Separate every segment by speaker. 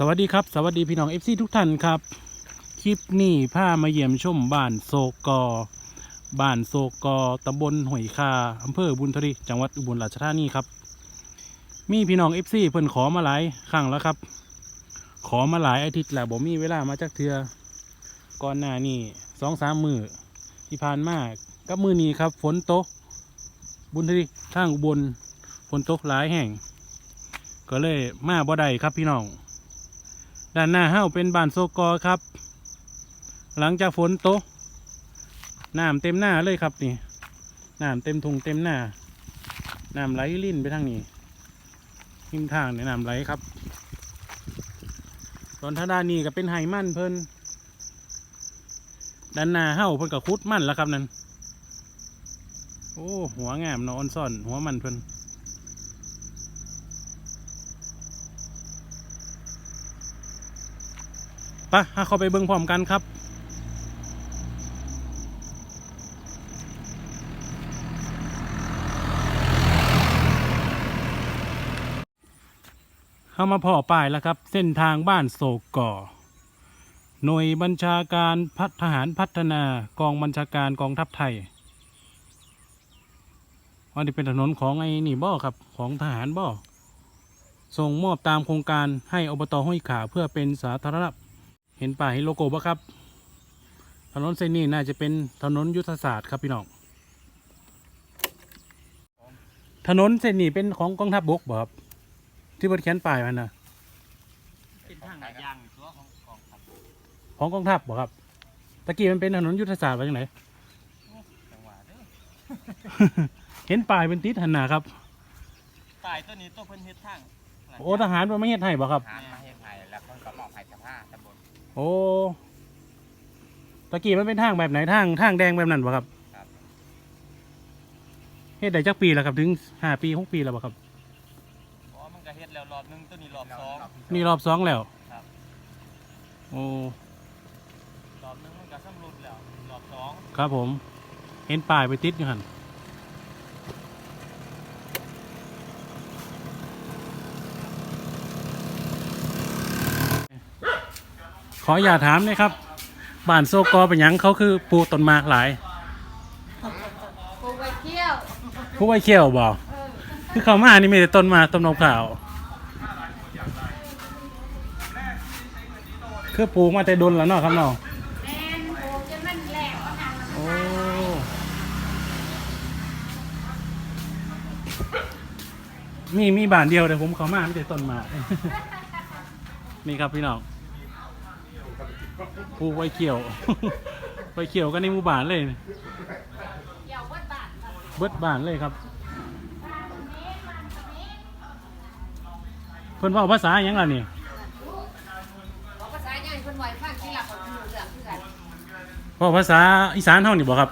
Speaker 1: สวัสดีครับ สวัสดีพี่น้องเอฟซีทุกท่านครับ คลิปนี้พามาเยี่ยมชมบ้านโซกอ บ้านโซกอตำบลหอยคาอำเภอบุญทรีจังหวัดอุบลราชธานีครับ มีพี่น้องเอฟซีเพิ่นขอมาหลายครั้งแล้วครับ ขอมาหลายอาทิตย์แล้วบ่มีเวลามาจักเทือก่อนหน้านี้สองสามมือที่ผ่านมากับมือนี้ครับ ฝนตกบุญทรีทางอุบลฝนตกหลายแห่ง ก็เลยมาบ่ได้ครับพี่น้อง ด้านหน้าเฮ้าเป็นบ้านโซกอครับ หลังจากฝนตกน้ำเต็มหน้าเลยครับนี่น้ำเต็มทุงเต็มหน้าน้ำไหลลิ่นไปทางนี้ทิมทางเนี่ยน้ำไหลครับตอนทาด้านนี้ก็เป็นไฮมันเพิ่นด้านหน้าเฮ้าเพิ่นก็คุดมันแล้วครับนั่นโอ้หัวงามนอะออนซ่อนหัวมันเพิ่น ปะเข้าไปเบิ่งพร้อมกันครับเข้ามาพ่อป้ายแล้วครับ เส้นทางบ้านโศกก่อ หน่วยบัญชาการพัฒทหารพัฒนากองบัญชาการกองทัพไทยวันนี้เป็นถนนของไอ้นี่บ่อครับของทหารบ่อส่งมอบตามโครงการให้อบตห้วยขาเพื่อเป็นสาธารณ เห็นป้ายเห็นโลโก้ปะครับ ถนนเส้นนี้น่าจะเป็นถนนยุทธศาสตร์ครับพี่น้อง ถนนเส้นนี้เป็นของกองทัพบกบ่ครับ ที่บนเขียนป้ายมันนะ
Speaker 2: เป็นทางยางตัวของของครับ
Speaker 1: ของกองทัพบ่ครับ ตะกี้มันเป็นถนนยุทธศาสตร์ว่าจังไหน
Speaker 2: จังหวะเด้อ
Speaker 1: เห็นป้ายเป็นติดหันหน้าครับ
Speaker 2: ตายตัวนี้ตัวเพิ่นเฮ็ดทาง
Speaker 1: โอ้ทหารมันไม่เฮ็ดให้บ่ครับ โอ้ตะกี้มันเป็นทางแบบไหนทางทางแดงแบบนั้นบ่ครับ
Speaker 3: ครับ
Speaker 1: เฮ็ดได้จักปีแล้วครับถึงห้าปีหกปีแล้วบ่ครับ
Speaker 2: เพราะว่ามันก็เฮ็ดแล้วรอบหนึงตัวนี้รอบสอง
Speaker 1: นี่รอบสองแล้ว
Speaker 2: ครับ
Speaker 1: โอ้
Speaker 2: รอบหนึงมันก็สำรุดแล้ว รอบสอง
Speaker 1: ครับผม เห็นป้ายไปติดอยู่หัน ขออย่าตถามหนะครับบ้านโซกอเป็นหยังเขาคือปลูกต้นไมากหลาย
Speaker 4: ปลูกไว้เที่ยว
Speaker 1: ผู้ไว้เขี้ยวบอกคือเขามานี่มีแต่ต้นไมากต้นนกขาว คือปลูกมาแต่ดนแล้วเนาะครับเนาะ
Speaker 4: แมนปลูกจนมันแหลกมันหัก
Speaker 1: โอ้มีมีบ้านเดียวแต่ผมเขามาไม่ได้ต้นไมานี่ครับพี่น้อง ปลูกไว้เขียว ไว้เขียวกันในหมู่บ้านเลย
Speaker 4: เกี่ยววัดบ้านบ้าน
Speaker 1: เบิดบ้านเลยครับ
Speaker 4: นี้มันนี้
Speaker 1: เพิ่นเว่าภาษาหยังล่ะนี่
Speaker 4: บอกภาษาใหญ่คนไหวฟังที่หลักของหนูเรื่องคือกัน
Speaker 1: เว่าภาษาอีสานเฮานี่บ่ครับ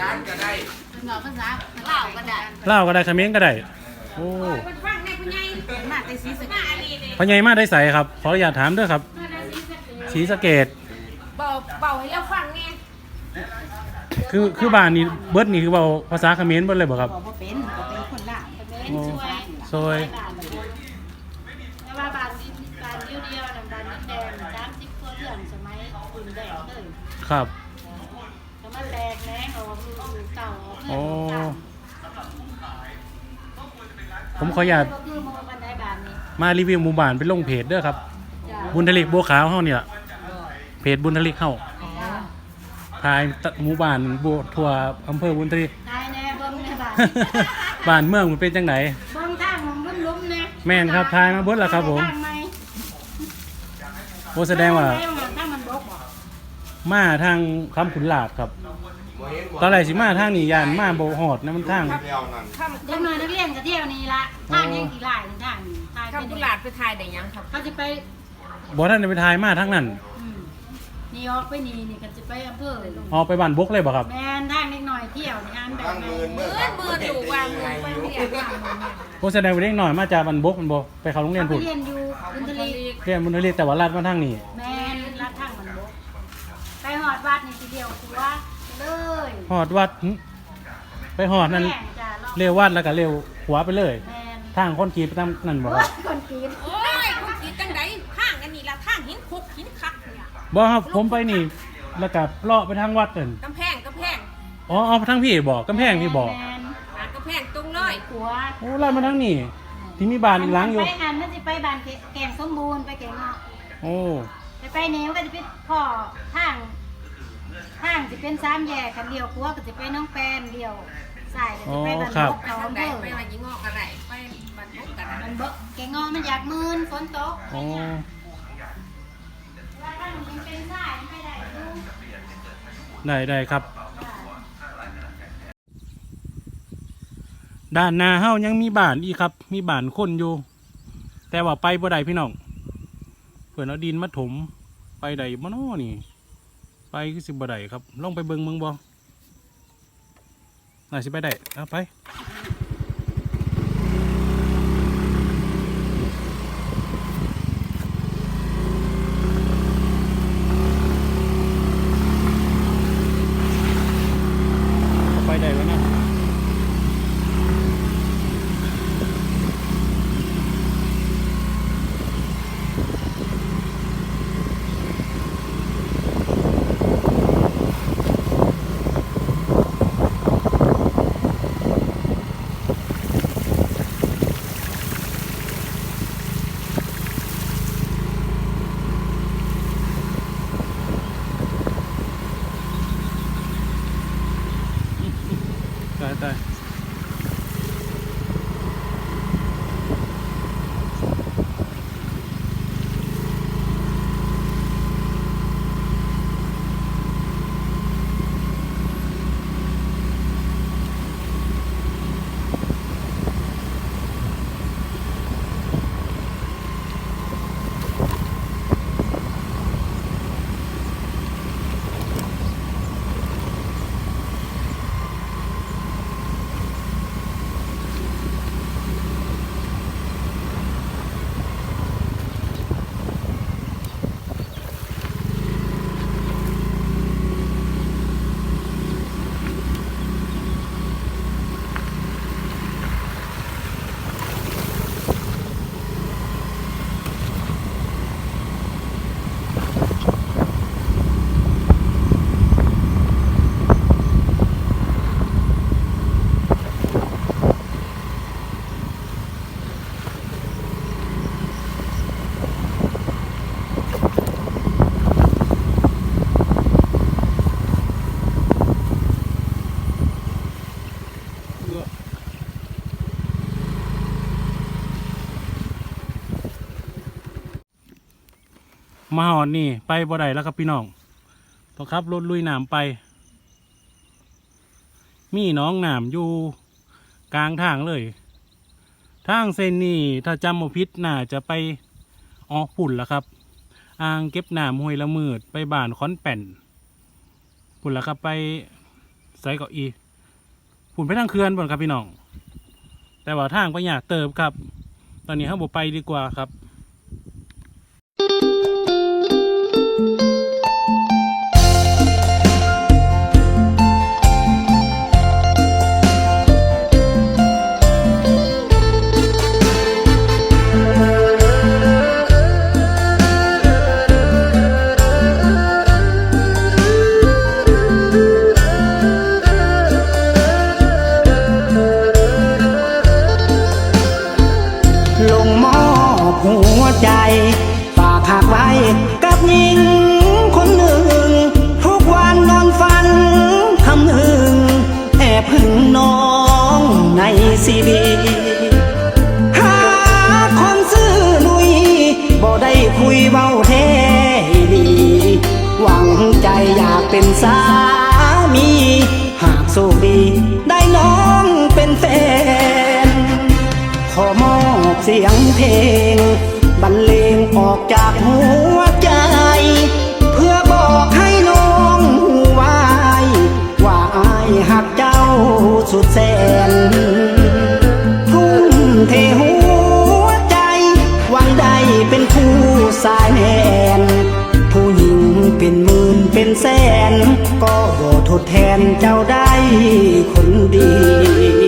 Speaker 3: ร้านก็ได้
Speaker 4: เป็นบอกภาษาลาวก็ได้
Speaker 1: ลาวก็ได้เขมรก็ได้ โอ้
Speaker 4: คนฟังในคุณยายมาแต่สีสะเกดนี่เลย
Speaker 1: พญายมาได้ใส่ครับ ขออนุญาตถามด้วยครับ
Speaker 4: มาแต่ สีสะเกด
Speaker 1: ศรีสะเกด
Speaker 4: เบาเบาให้เราฟังไง
Speaker 1: คือคือบ้านนี้เบิดนี่คือเว้าภาษาเขมรเบิดเลยบ่ครับ
Speaker 4: บอกว่าเป็นก็เป็นคนลาวเป็น
Speaker 1: โอ้
Speaker 4: ช่วย
Speaker 1: ซอย
Speaker 5: แต่ว่าบานดินบานเดียวๆน่ะบานดินแดงสามสิบตัวเรื่องสมัยปืนแดงเลย
Speaker 1: ครับ
Speaker 5: แต่มันแตกแหนงออกลูกเก่าออก
Speaker 1: โอ้
Speaker 5: เพื่อนเก่า
Speaker 1: ผมขออนุญาต
Speaker 5: ก็คือโมบันไดบานนี้
Speaker 1: มารีวิวหมู่บ้านเป็นลงเพจเด้อครับ
Speaker 5: จ้ะ
Speaker 1: บุญทลิกบัวขาวเฮานี่ล่ะเพ จบุญทลิกเฮา
Speaker 5: จ้ะ
Speaker 1: ถ่ายหมู่บ้านบัวทั่วอำเภอบุญทลิก
Speaker 5: ตายแน่เบิ่งในบ้าน
Speaker 1: บ้านเมืองมันเป็นจังได
Speaker 5: เบิ่งทางของลุ่มๆนะ
Speaker 1: แม่นครับทายมาเบิดแล้วครับผม
Speaker 5: ทางไหน
Speaker 1: โอ้แสดงว่า
Speaker 5: ทางไหนทางมันบกบ่
Speaker 1: มาทางคำขุนลาดครับตอนแรกสิมาทางนี้ยานมาบ่ฮอดนะมันทาง
Speaker 3: เดียวนั่น
Speaker 5: เด็กน้อยนักเรียนก็เที่ยวนี่ละทางยังกี่หลายทางนี่ทาง
Speaker 4: คำกุหลาบไปทายได้ยังครับ
Speaker 5: เขาจะไป
Speaker 1: บ่ทันได้ไปถ่ายมาทางนั้น
Speaker 5: อืม นี่ออกไปนี่นี่ก็จะไปอำเภอ
Speaker 1: ออกไปบ้านบกเลยบ่ครับ
Speaker 5: แม่นทางเล็กน้อยเที่ยวนี่อันแบบ
Speaker 3: ตั้ง
Speaker 5: ไหน
Speaker 3: มือเมื่อ
Speaker 4: เมื่อมือถูกวางมือไปเรียน
Speaker 1: โอ้แสดงว่าเด็กน้อยมาจากบ้านบกมันบ่ไปเข้าโรงเรียน
Speaker 5: เขาไป
Speaker 1: พุ่น
Speaker 5: เรียนอยู่บุญทลี
Speaker 1: เรียนบุญทลิกแต่ว่าลาดมาทางนี้
Speaker 5: แม่นรัดทางมันบกไปหอดวัดนี่ทีเดียวคือว่าเลย
Speaker 1: ฮอดวัดหึไปฮอดนั่น
Speaker 5: แม่จ้ะ
Speaker 1: เร็ววัดแล้วก็เร็วหัวไปเลย
Speaker 5: แม่น
Speaker 1: ทางคนขี่ไปตามนั่นบ่ค
Speaker 5: โอ้
Speaker 1: รับ
Speaker 5: ยคนกิ
Speaker 1: บ่ครับผมไปนี่แล้วก็เลาะไปทางวัดนั่น
Speaker 4: กำแพงกำแพง
Speaker 1: อ๋อเอาทางพี่บอกกำแพงพี่บอก
Speaker 5: แม่น
Speaker 4: อ่ากำแพงตรงเลย
Speaker 5: ขัว
Speaker 1: โอ้ลาดมาทางนี้ที่มีบ้านอีกหลังอยู่
Speaker 5: ไปอันมันสิไปบ้านแกงสมบูรณ์ไปแกงเนาะ
Speaker 1: โอ้
Speaker 5: ไปไปแนวก็จะเป็นพ่อทางทางจะเป็นสามแยกกันเดียวขัวก็จะไปน้องแปนเดียวสายก็จะไปบ้านบก
Speaker 4: ไป
Speaker 5: เขา
Speaker 4: ทางใด
Speaker 5: เด้อ
Speaker 4: ไปมายิงงอกอะไรไปบรรทุกกัน
Speaker 5: มันบกแกงเงาะมันอยากมืนฝนตก
Speaker 1: โอ้
Speaker 5: ได้
Speaker 1: ได้ครับ ด้านหน้าเฮ้ายังมีบ้านอีกครับ มีบ้านคนอยู่ แต่ว่าไปบ่ได้พี่น้องเพื่อนเอาดินมาถม ไปได้บ่น้อนี่ ไปคือสิบ่ได้ครับ ลองไปเบิงเมืองบ่น่าสิไปได้เอาไป มาหอดนี่ไปบ่ได้แล้วครับพี่น้องต้องขับรถลุยน้ำไป มีน้องน้ำอยู่กลางทางเลย ทางเส้นนี้ถ้าจำบ่ผิดน่าจะไปออกปุ่นแล้วครับ อ่างเก็บน้ำห้วยละมืดไปบ้านคอนแป่นปุ่นแล้วครับไปใส่เกาะอีปุ่นไปทางเขื่อนบ่นครับพี่น้อง แต่ว่าทางไปอยากเติบครับ ตอนนี้เขาบไปดีกว่าครับ
Speaker 6: ในซีดีหาคนซื้อลุยบ่ได้คุยเบาแท้ดีหวังใจอยากเป็นสามี หากโชคดีได้น้องเป็นแฟน ขอมอบเสียงเพลง บรรเลงออกจากหัวใจเพื่อบอกให้น้องไว้ว่าอายหักเจ้าสุดแสน เป็นคู่สายแนนผู้หญิงเป็นหมื่นเป็นแสน ก็บ่ทดแทนเจ้าได้คนดี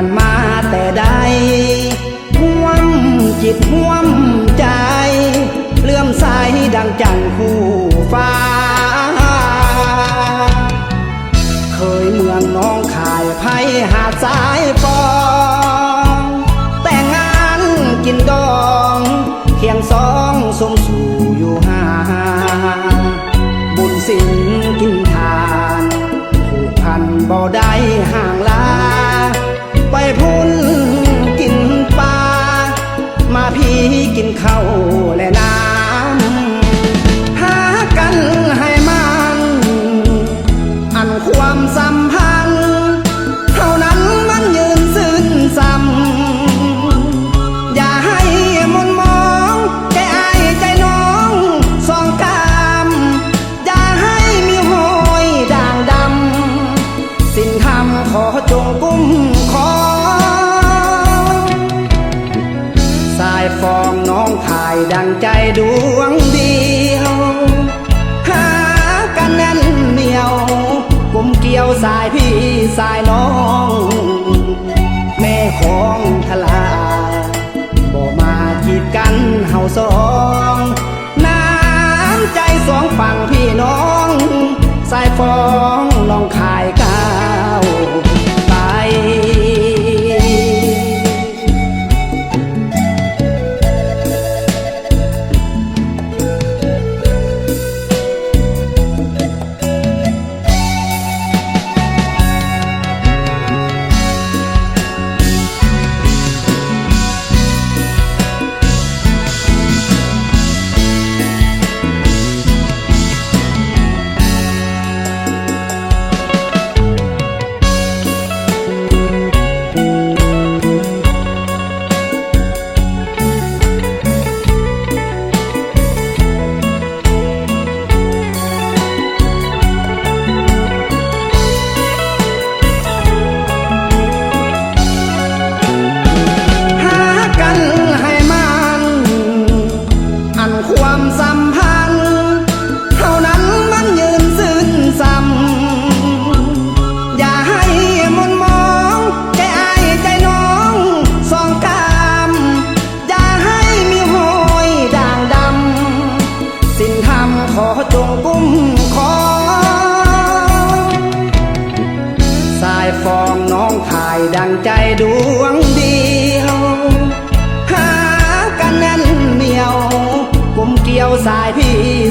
Speaker 6: กันมาแต่ใดห่วมจิตห่วมใจ เลื่อมสายดังจังคู่ฟ้า เคยเมืองน้องขายไพ่หาดสาย happy.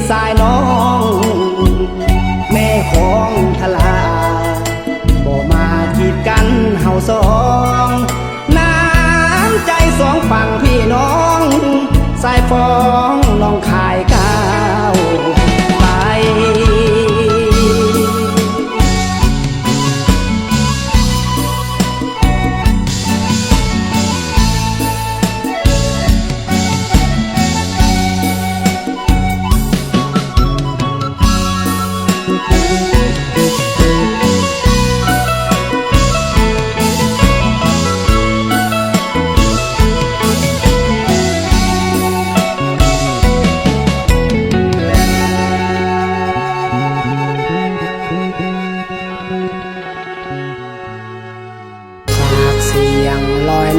Speaker 6: พี่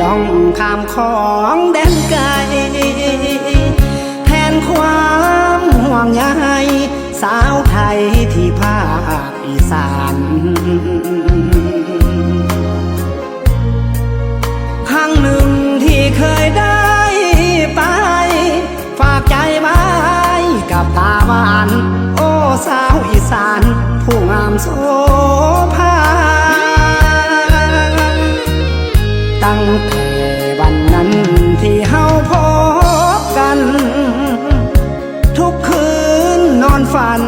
Speaker 6: ลอยล่องข้ามของแดนไกลแทนความห่วงใยสาวไทยที่ภาคอีสานครั้งหนึ่งที่เคยได้ไป ฝากใจไว้กับตาหวาน โอ้สาวอีสาน ผู้งามโสภา งแต่วันนั้นที่เฮาพบกัน ทุกคืนนอนฝัน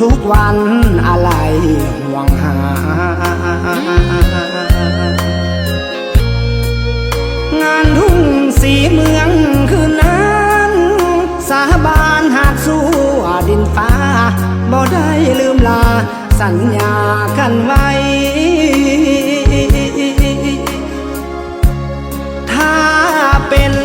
Speaker 6: ทุกวันอะไรห่วงหา งานทุ่งสีเมืองคืนนั้น สาบานหากสู้ดินฟ้าบ่ได้ลืมลา สัญญากันไว้ papel